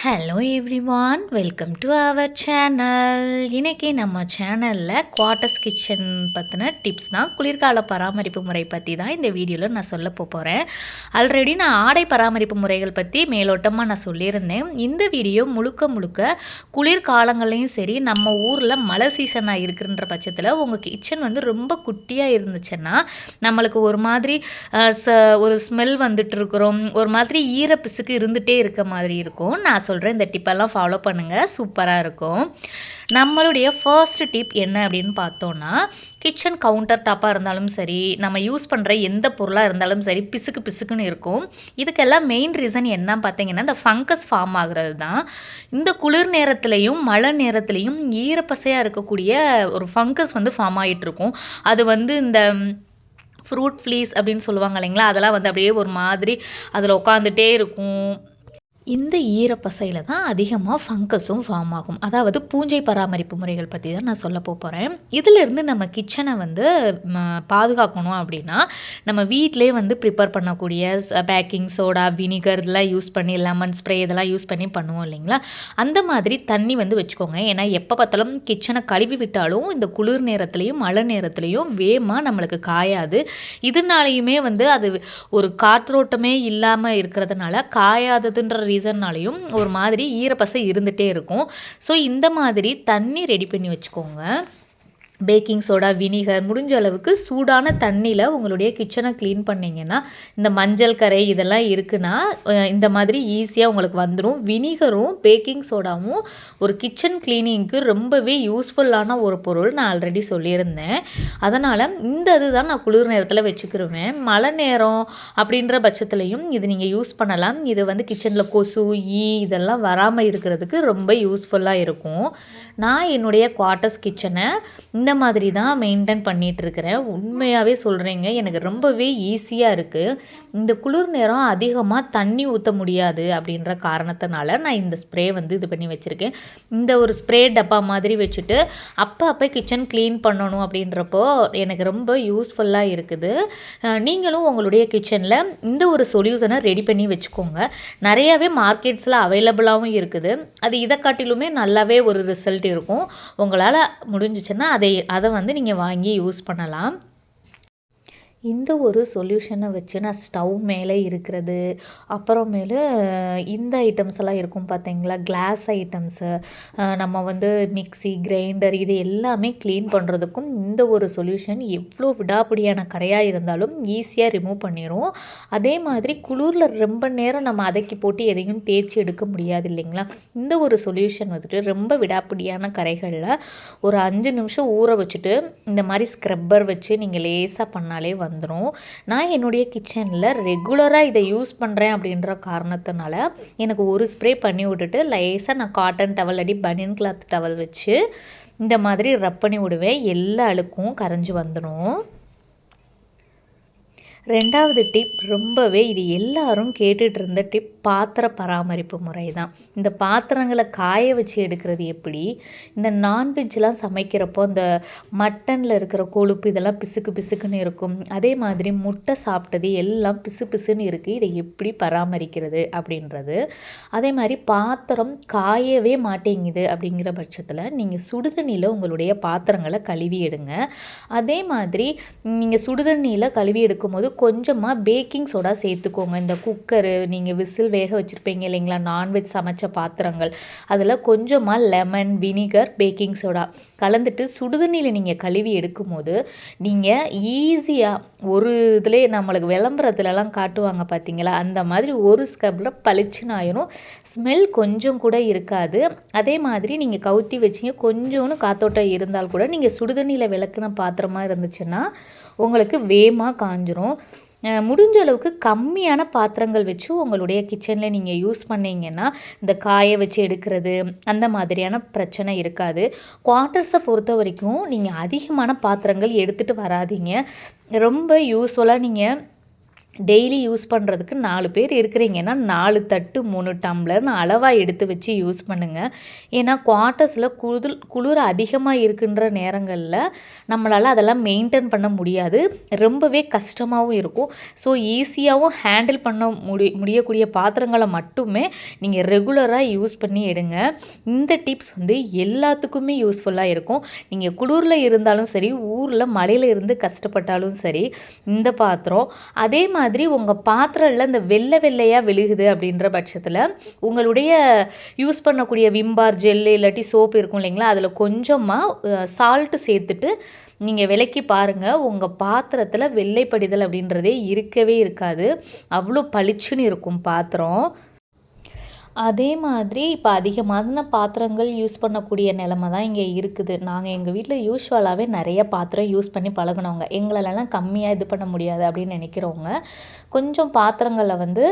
Hello everyone welcome to our channel இன்றைக்கி நம்ம சேனலில் குவார்ட்டர்ஸ் கிச்சன் பற்றின டிப்ஸ் தான் குளிர்கால பராமரிப்பு முறை பற்றி தான் இந்த வீடியோவில் நான் சொல்ல போகிறேன் ஆல்ரெடி நான் ஆடை பராமரிப்பு முறைகள் பற்றி மேலோட்டமாக நான் சொல்லியிருந்தேன். இந்த வீடியோ முழுக்க முழுக்க குளிர்காலங்கள்லையும் சரி நம்ம ஊரில் மழை சீசனாக இருக்குன்ற பட்சத்தில் உங்கள் கிச்சன் வந்து ரொம்ப குட்டியாக இருந்துச்சுன்னா நம்மளுக்கு ஒரு மாதிரி ச- ஒரு ஸ்மெல் வந்துட்டு இருக்கிறோம். ஒரு மாதிரி ஈரப்பிசுக்கு இருந்துகிட்டே இருக்க மாதிரி இருக்கும். நான் சொல்கிறேன் இந்த டிப்பெல்லாம் ஃபாலோ பண்ணுங்கள் சூப்பராக இருக்கும். நம்மளுடைய ஃபர்ஸ்ட் டிப் என்ன அப்படின்னு பார்த்தோன்னா கிச்சன் கவுண்டர் டாப்பாக இருந்தாலும் சரி நம்ம யூஸ் பண்ணுற எந்த பொருளாக இருந்தாலும் சரி பிசுக்கு பிசுக்குன்னு இருக்கும். இதுக்கெல்லாம் மெயின் ரீசன் என்ன பார்த்தீங்கன்னா இந்த ஃபங்கஸ் ஃபார்ம் ஆகுறது தான். இந்த குளிர் நேரத்துலையும் மழை நேரத்துலையும் ஈரப்பசையாக இருக்கக்கூடிய ஒரு ஃபங்கஸ் வந்து ஃபார்ம் ஆகிட்டு இருக்கும். அது வந்து இந்த ஃப்ரூட் ஃப்ளீஸ் அப்படின்னு சொல்லுவாங்க இல்லைங்களா? அதெல்லாம் வந்து அப்படியே ஒரு மாதிரி அதில் உட்காந்துட்டே இருக்கும். இந்த ஈரப்பசையில் தான் அதிகமாக ஃபங்கஸும் ஃபார்ம் ஆகும். அதாவது பூஞ்சை பராமரிப்பு முறைகள் பற்றி தான் நான் சொல்ல போகிறேன் இதிலிருந்து நம்ம கிச்சனை வந்து பாதுகாக்கணும் அப்படின்னா நம்ம வீட்டிலே வந்து ப்ரிப்பேர் பண்ணக்கூடிய பேக்கிங் சோடா வினிகர் இதெல்லாம் யூஸ் பண்ணி லெமன் ஸ்ப்ரே இதெல்லாம் யூஸ் பண்ணி பண்ணுவோம் இல்லைங்களா? அந்த மாதிரி தண்ணி வந்து வச்சுக்கோங்க. ஏன்னா எப்போ பார்த்தாலும் கிச்சனை கழுவி விட்டாலும் இந்த குளிர் நேரத்துலையும் மழை நேரத்துலையும் வேகமாக நம்மளுக்கு காயாது. இதனாலையுமே வந்து அது ஒரு காற்றோட்டமே இல்லாமல் இருக்கிறதுனால காயாததுன்ற ரீசன்னாலையும் ஒரு மாதிரி ஈரப்பசை இருந்துகிட்டே இருக்கும். ஸோ இந்த மாதிரி தண்ணி ரெடி பண்ணி வச்சுக்கோங்க. பேக்கிங் சோடா வினிகர் முடிஞ்ச அளவுக்கு சூடான தண்ணியில் உங்களுடைய கிச்சனை க்ளீன் பண்ணிங்கன்னா இந்த மஞ்சள் கரை இதெல்லாம் இருக்குன்னா இந்த மாதிரி ஈஸியாக உங்களுக்கு வந்துடும் வினிகரும் பேக்கிங் சோடாவும் ஒரு கிச்சன் க்ளீனிங்க்கு ரொம்பவே யூஸ்ஃபுல்லான ஒரு பொருள் நான் ஆல்ரெடி சொல்லியிருந்தேன். அதனால் இந்த இதுதான் நான் குளிர் நேரத்தில் வச்சுக்கிருவேன். மழை நேரம் அப்படின்ற பட்சத்துலையும் இது நீங்கள் யூஸ் பண்ணலாம். இது வந்து கிச்சனில் கொசு ஈ இதெல்லாம் வராமல் இருக்கிறதுக்கு ரொம்ப யூஸ்ஃபுல்லாக இருக்கும். நான் என்னுடைய குவார்ட்டர்ஸ் கிச்சனை இந்த மாதிரி தான் மெயின்டைன் பண்ணிட்டு இருக்கிறேன் உண்மையாகவே சொல்கிறேங்க எனக்கு ரொம்பவே ஈஸியாக இருக்குது இந்த குளிர் நேரம் அதிகமாக தண்ணி ஊற்ற முடியாது அப்படின்ற காரணத்தினால நான் இந்த ஸ்ப்ரே வந்து இது பண்ணி வச்சுருக்கேன். இந்த ஒரு ஸ்ப்ரே டப்பா மாதிரி வச்சுட்டு அப்போ அப்போ கிச்சன் க்ளீன் பண்ணணும் அப்படின்றப்போ எனக்கு ரொம்ப யூஸ்ஃபுல்லாக இருக்குது. நீங்களும் உங்களுடைய கிச்சனில் இந்த ஒரு சொல்யூஷனை ரெடி பண்ணி வச்சுக்கோங்க. நிறையாவே மார்க்கெட்ஸில் அவைலபிளாகவும் இருக்குது. அது இதை காட்டிலுமே நல்லாவே ஒரு ரிசல்ட் இருக்கும். உங்களால் முடிஞ்சிச்சுன்னா அதை அதை வந்து நீங்கள் வாங்கி யூஸ் பண்ணலாம். இந்த ஒரு சொல்யூஷனை வச்சு நான் ஸ்டவ் மேலே இருக்கிறது அப்புறமேலு இந்த ஐட்டம்ஸ் எல்லாம் இருக்கும் பார்த்தீங்களா கிளாஸ் ஐட்டம்ஸு நம்ம வந்து மிக்ஸி கிரைண்டர் இது எல்லாமே க்ளீன் பண்ணுறதுக்கும் இந்த ஒரு சொல்யூஷன் எவ்வளோ விடாப்பிடியான கரையாக இருந்தாலும் ஈஸியாக ரிமூவ் பண்ணிடும் அதே மாதிரி குளிரில் ரொம்ப நேரம் நம்ம அதக்கி போட்டு எதையும் தேய்ச்சி எடுக்க முடியாது இல்லைங்களா? இந்த ஒரு சொல்யூஷன் வந்துட்டு ரொம்ப விடாப்பிடியான கரைகளில் ஒரு அஞ்சு நிமிஷம் ஊற வச்சுட்டு இந்த மாதிரி ஸ்க்ரப்பர் வச்சு நீங்கள் லேசாக பண்ணாலே வந்துடும் நான் என்னுடைய கிச்சனில் ரெகுலராக இதை யூஸ் பண்ணுறேன் அப்படின்ற காரணத்தினால எனக்கு ஒரு ஸ்ப்ரே பண்ணி விட்டுட்டு லேசாக நான் காட்டன் டவல் அடி பனியன் கிளாத் டவல் வச்சு இந்த மாதிரி ரப் பண்ணி விடுவேன். எல்லா அழுக்கும் கரைஞ்சி வந்துடும் ரெண்டாவது டிப் ரொம்பவே இது எல்லாரும் கேட்டுட்டு இருந்த டிப் பாத்திர பராமரிப்பு முறை தான் இந்த பாத்திரங்களை காய வச்சு எடுக்கிறது எப்படி? இந்த நான்வெஜ்லாம் சமைக்கிறப்போ இந்த மட்டனில் இருக்கிற கொழுப்பு இதெல்லாம் பிசுக்கு பிசுக்குன்னு இருக்கும். அதே மாதிரி முட்டை சாப்பிட்டது எல்லாம் பிசு பிசுன்னு இருக்குது இதை எப்படி பராமரிக்கிறது அப்படின்றது. அதே மாதிரி பாத்திரம் காயவே மாட்டேங்குது அப்படிங்கிற பட்சத்தில் நீங்கள் சுடுதண்ணியில் உங்களுடைய பாத்திரங்களை கழுவி எடுங்க. அதே மாதிரி நீங்கள் சுடுதண்ணியில் கழுவி எடுக்கும்போது கொஞ்சமாக பேக்கிங் சோடா சேர்த்துக்கோங்க. இந்த குக்கரு நீங்கள் விசில் வேக வச்சுருப்பீங்க இல்லைங்களா? நான்வெஜ் சமைச்ச பாத்திரங்கள். அதில் கொஞ்சமாக லெமன் வினிகர் பேக்கிங் சோடா கலந்துட்டு சுடுதண்ணியில் நீங்கள் கழுவி எடுக்கும்போது நீங்கள் ஈஸியாக ஒரு இதுலேயே நம்மளுக்கு விளம்பரத்துலலாம் காட்டுவாங்க பார்த்தீங்களா அந்த மாதிரி ஒரு ஸ்கப்பில் பளிச்சுன்னு ஆயிரும். ஸ்மெல் கொஞ்சம் கூட இருக்காது. அதே மாதிரி நீங்கள் கவுத்தி வச்சிங்க கொஞ்சோன்னு காத்தோட்டம் இருந்தால் கூட நீங்கள் சுடுதண்ணியில் விளக்குன பாத்திரமாக இருந்துச்சுன்னா உங்களுக்கு வேகமாக காஞ்சிரும். முடிஞ்ச அளவுக்கு கம்மியான பாத்திரங்கள் வச்சு உங்களுடைய கிச்சனில் நீங்கள் யூஸ் பண்ணீங்கன்னா இந்த காய வச்சு எடுக்கிறது அந்த மாதிரியான பிரச்சனை இருக்காது. குவார்ட்டர்ஸை பொறுத்த வரைக்கும் நீங்கள் அதிகமான பாத்திரங்கள் எடுத்துகிட்டு வராதீங்க. ரொம்ப யூஸ்ஃபுல்லாக நீங்கள் டெய்லி யூஸ் பண்ணுறதுக்கு நாலு பேர் இருக்கிறீங்கன்னா நாலு தட்டு மூணு டம்ளர்னு அளவாக எடுத்து வச்சு யூஸ் பண்ணுங்கள் ஏன்னா குவார்ட்டர்ஸில் குளிர் குளிர் அதிகமாக இருக்குன்ற நேரங்களில் நம்மளால் அதெல்லாம் மெயின்டைன் பண்ண முடியாது. ரொம்பவே கஷ்டமாகவும் இருக்கும். ஸோ ஈஸியாகவும் ஹேண்டில் பண்ண முடி முடியக்கூடிய பாத்திரங்களை மட்டுமே நீங்கள் ரெகுலராக யூஸ் பண்ணி எடுங்க. இந்த டிப்ஸ் வந்து எல்லாத்துக்குமே யூஸ்ஃபுல்லாக இருக்கும். நீங்கள் குளிரில் இருந்தாலும் சரி ஊரில் மழையில் இருந்து கஷ்டப்பட்டாலும் சரி இந்த பாத்திரம். அதே மாதிரி மாதிரி உங்கள் பாத்திரம்ல இந்த வெள்ளை வெள்ளையாக விழுகுது அப்படின்ற பட்சத்தில் உங்களுடைய யூஸ் பண்ணக்கூடிய விம்பார் ஜெல்லு இல்லாட்டி சோப்பு இருக்கும் இல்லைங்களா? அதில் கொஞ்சமாக சால்ட்டு சேர்த்துட்டு நீங்கள் விலக்கி பாருங்கள் உங்கள் பாத்திரத்தில் வெள்ளைப்படிதல் அப்படின்றதே இருக்கவே இருக்காது. அவ்வளோ பளிச்சுன்னு இருக்கும் பாத்திரம். அதே மாதிரி இப்போ அதிகமான பாத்திரங்கள் யூஸ் பண்ணக்கூடிய நிலமை தான் இங்கே இருக்குது. நாங்கள் எங்கள் வீட்டில் யூஸ்வலாகவே நிறைய பாத்திரம் யூஸ் பண்ணி பழகினவங்க. எங்களெல்லாம் கம்மியாக இது பண்ண முடியாது அப்படின்னு நினைக்கிறவங்க கொஞ்சம் பாத்திரங்களில் வந்து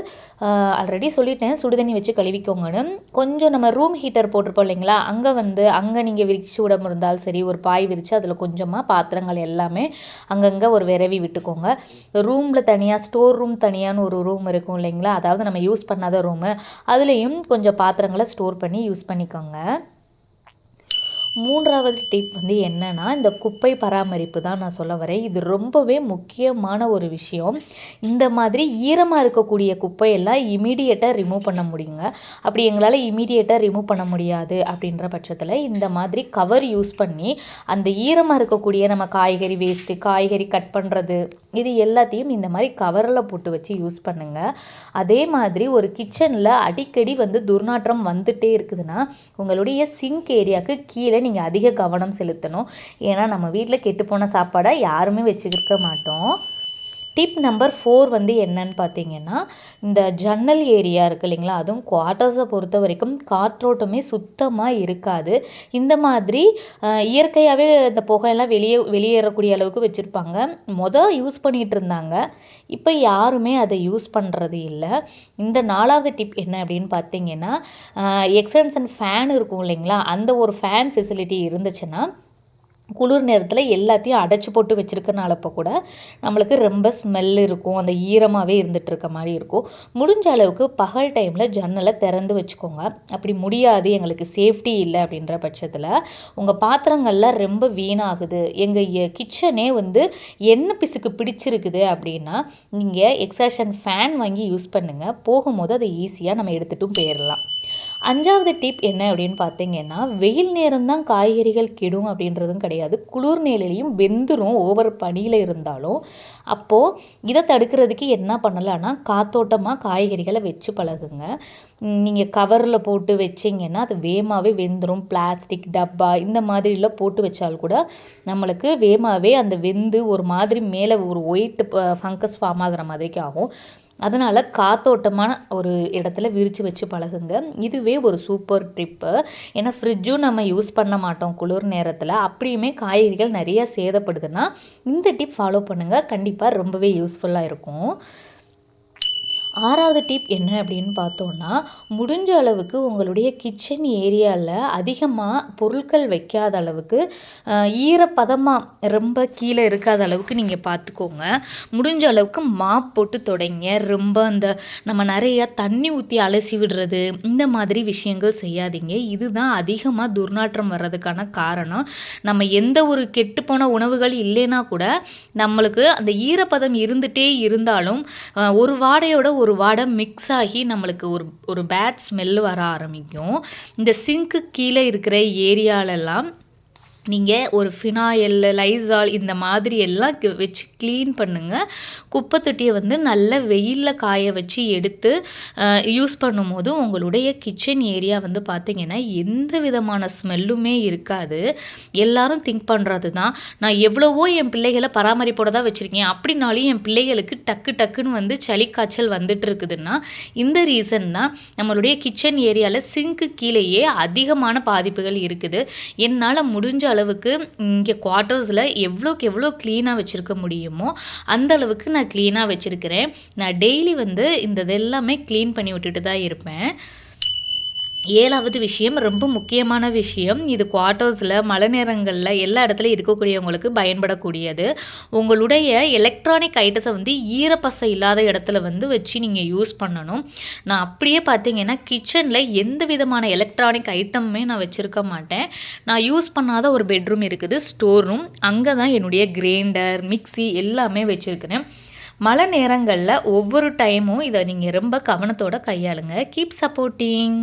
ஆல்ரெடி சொல்லிட்டேன். சுடுதண்ணி வச்சு கழுவிக்கோங்கன்னு. கொஞ்சம் நம்ம ரூம் ஹீட்டர் போட்டிருப்போம் இல்லைங்களா? அங்கே வந்து அங்கே நீங்கள் விரிச்சு விட இருந்தாலும் சரி ஒரு பாய் விரித்து அதில் கொஞ்சமாக பாத்திரங்கள் எல்லாமே அங்கங்கே ஒரு விரவி விட்டுக்கோங்க. ரூமில் தனியாக ஸ்டோர் ரூம் தனியான்னு ஒரு ரூம் இருக்கும் இல்லைங்களா? அதாவது நம்ம யூஸ் பண்ணாத ரூமு அதுலேயும் கொஞ்சம் பாத்திரங்களை ஸ்டோர் பண்ணி யூஸ் பண்ணிக்கோங்க. மூன்றாவது டிப் வந்து என்னென்னா இந்த குப்பை பராமரிப்பு தான் நான் சொல்ல வரேன். இது ரொம்பவே முக்கியமான ஒரு விஷயம். இந்த மாதிரி ஈரமாக இருக்கக்கூடிய குப்பையெல்லாம் இமீடியட்டாக ரிமூவ் பண்ண முடியுங்க. அப்படி எங்களால் இமீடியட்டாக ரிமூவ் பண்ண முடியாது அப்படின்ற பட்சத்தில் இந்த மாதிரி கவர் யூஸ் பண்ணி அந்த ஈரமாக இருக்கக்கூடிய நம்ம காய்கறி வேஸ்ட்டு காய்கறி கட் பண்ணுறது இது எல்லாத்தையும் இந்த மாதிரி கவரில் போட்டு வச்சு யூஸ் பண்ணுங்கள் அதே மாதிரி ஒரு கிச்சனில் அடிக்கடி வந்து துர்நாற்றம் வந்துட்டே இருக்குதுன்னா உங்களுடைய சிங்க் ஏரியாவுக்கு கீழே நீங்கள் அதிக கவனம் செலுத்தணும். ஏன்னா நம்ம வீட்டில் கெட்டுப்போன சாப்பாடை யாருமே வச்சுருக்க மாட்டோம். டிப் நம்பர் ஃபோர் வந்து என்னன்னு பார்த்தீங்கன்னா இந்த ஜன்னல் ஏரியா இருக்குது இல்லைங்களா அதுவும் குவார்ட்டர்ஸை பொறுத்த வரைக்கும் காற்றோட்டமே சுத்தமாக இருக்காது. இந்த மாதிரி இயற்கையாகவே இந்த புகையெல்லாம் வெளியே வெளியேறக்கூடிய அளவுக்கு வச்சுருப்பாங்க. மொதல் யூஸ் பண்ணிகிட்டு இருந்தாங்க. இப்போ யாருமே அதை யூஸ் பண்ணுறது இல்லை. இந்த நாலாவது டிப் என்ன அப்படின்னு பார்த்தீங்கன்னா அண்ட் ஃபேன் இருக்கும் இல்லைங்களா அந்த ஒரு ஃபேன் ஃபெசிலிட்டி இருந்துச்சுன்னா குளிர் நேரத்தில் எல்லாத்தையும் அடைச்சி போட்டு வச்சுருக்கனால இப்போ கூட நம்மளுக்கு ரொம்ப ஸ்மெல் இருக்கும். அந்த ஈரமாகவே இருந்துகிட்டு இருக்க மாதிரி இருக்கும். முடிஞ்ச அளவுக்கு பகல் டைமில் ஜன்னலை திறந்து வச்சுக்கோங்க. அப்படி முடியாது. எங்களுக்கு சேஃப்டி இல்லை அப்படின்ற பட்சத்தில் உங்கள் பாத்திரங்கள்லாம் ரொம்ப வீணாகுது. எங்கள் கிச்சனே வந்து எண்ணெய் பிசுக்கு பிடிச்சிருக்குது அப்படின்னா நீங்கள் எக்ஸாஷன் ஃபேன் வாங்கி யூஸ் பண்ணுங்கள் போகும்போது அதை ஈஸியாக நம்ம எடுத்துகிட்டும் போயிடலாம் அஞ்சாவது டிப் என்ன அப்படின்னு பார்த்தீங்கன்னா வெயில் நேரம் தான் காய்கறிகள் கெடும் அப்படின்றதும் கிடையாது. குளிர் நிலையிலையும் வெந்துடும் ஓவர் பனியில் இருந்தாலும். அப்போது இதை தடுக்கிறதுக்கு என்ன பண்ணலான்னா காத்தோட்டமாக காய்கறிகளை வச்சு பழகுங்க. நீங்கள் கவரில் போட்டு வச்சிங்கன்னா அது வேகமாகவே வெந்துடும் பிளாஸ்டிக் டப்பா இந்த மாதிரிலாம் போட்டு வச்சால் கூட நம்மளுக்கு வேகமாகவே அந்த வெந்து ஒரு மாதிரி மேலே ஒரு ஒயிட் ஃபங்கஸ் ஃபார்ம் ஆகிற மாதிரிக்கு ஆகும். அதனால் காத்தோட்டமான ஒரு இடத்துல விரித்து வச்சு பழகுங்க. இதுவே ஒரு சூப்பர் ட்ரிப்பு. ஏன்னா ஃப்ரிட்ஜும் நம்ம யூஸ் பண்ண மாட்டோம் குளிர் நேரத்தில். அப்படியுமே காய்கறிகள் நிறையா சேதப்படுதுன்னா இந்த டிப் ஃபாலோ பண்ணுங்கள் கண்டிப்பாக ரொம்பவே யூஸ்ஃபுல்லாக இருக்கும். ஆறாவது டிப் என்ன அப்படின்னு பார்த்தோன்னா முடிஞ்ச அளவுக்கு உங்களுடைய கிச்சன் ஏரியாவில் அதிகமாக பொருட்கள் வைக்காத அளவுக்கு ஈரப்பதமாக ரொம்ப கீழே இருக்காத அளவுக்கு நீங்கள் பார்த்துக்கோங்க முடிஞ்ச அளவுக்கு மாப் போட்டு தொடங்க. ரொம்ப அந்த நம்ம நிறையா தண்ணி ஊற்றி அலசி விடுறது இந்த மாதிரி விஷயங்கள் செய்யாதீங்க. இதுதான் அதிகமாக துர்நாற்றம் வர்றதுக்கான காரணம். நம்ம எந்த ஒரு கெட்டுப்போன உணவுகள் இல்லைன்னா கூட நம்மளுக்கு அந்த ஈரப்பதம் இருந்துகிட்டே இருந்தாலும் ஒரு வாடையோட ஒரு ஒரு வடை மிக்ஸ் ஆகி நம்மளுக்கு ஒரு ஒரு பேட் ஸ்மெல் வர ஆரம்பிக்கும். இந்த சிங்க்கு கீழே இருக்கிற ஏரியாலெல்லாம் நீங்கள் ஒரு ஃபினாயில் லைசால் இந்த மாதிரி எல்லாம் வச்சு க்ளீன் பண்ணுங்கள் குப்பை தொட்டியை வந்து நல்ல வெயிலில் காய வச்சு எடுத்து யூஸ் பண்ணும்போது உங்களுடைய கிச்சன் ஏரியா வந்து பார்த்திங்கன்னா எந்த விதமான ஸ்மெல்லுமே இருக்காது. எல்லாரும் திங்க் பண்ணுறது தான் நான் எவ்வளவோ என் பிள்ளைகளை பராமரிப்போட தான் வச்சுருக்கேன். அப்படின்னாலும் என் பிள்ளைகளுக்கு டக்கு டக்குன்னு வந்து சளி காய்ச்சல் வந்துட்டு இருக்குதுன்னா இந்த ரீசன் தான் நம்மளுடைய கிச்சன் ஏரியாவில் சிங்க்கு கீழேயே அதிகமான பாதிப்புகள் இருக்குது. என்னால் முடிஞ்ச அளவுக்கு இங்கே குவார்ட்டர்ஸில் எவ்வளோக்கு எவ்வளோ க்ளீனாக வச்சுருக்க முடியுமோ அந்த அளவுக்கு நான் க்ளீனாக வச்சுருக்கிறேன். நான் டெய்லி வந்து இந்த இதெல்லாமே க்ளீன் பண்ணி விட்டுட்டு தான் இருப்பேன். ஏழாவது விஷயம் ரொம்ப முக்கியமான விஷயம். இது குவார்ட்டர்ஸில் மழை நேரங்களில் எல்லா இடத்துலையும் இருக்கக்கூடியவங்களுக்கு பயன்படக்கூடியது. உங்களுடைய எலக்ட்ரானிக் ஐட்டத்தை வந்து ஈரப்பசை இல்லாத இடத்துல வந்து வச்சு நீங்கள் யூஸ் பண்ணணும். நான் அப்படியே பார்த்தீங்கன்னா கிச்சனில் எந்த விதமான எலக்ட்ரானிக் ஐட்டமுமே நான் வச்சுருக்க மாட்டேன். நான் யூஸ் பண்ணாத ஒரு பெட்ரூம் இருக்குது ஸ்டோர் ரூம் அங்கே தான் என்னுடைய கிரைண்டர் மிக்ஸி எல்லாமே வச்சுருக்கிறேன். மழை நேரங்களில் ஒவ்வொரு டைமும் இதை நீங்கள் ரொம்ப கவனத்தோடு கையாளுங்க. Keep supporting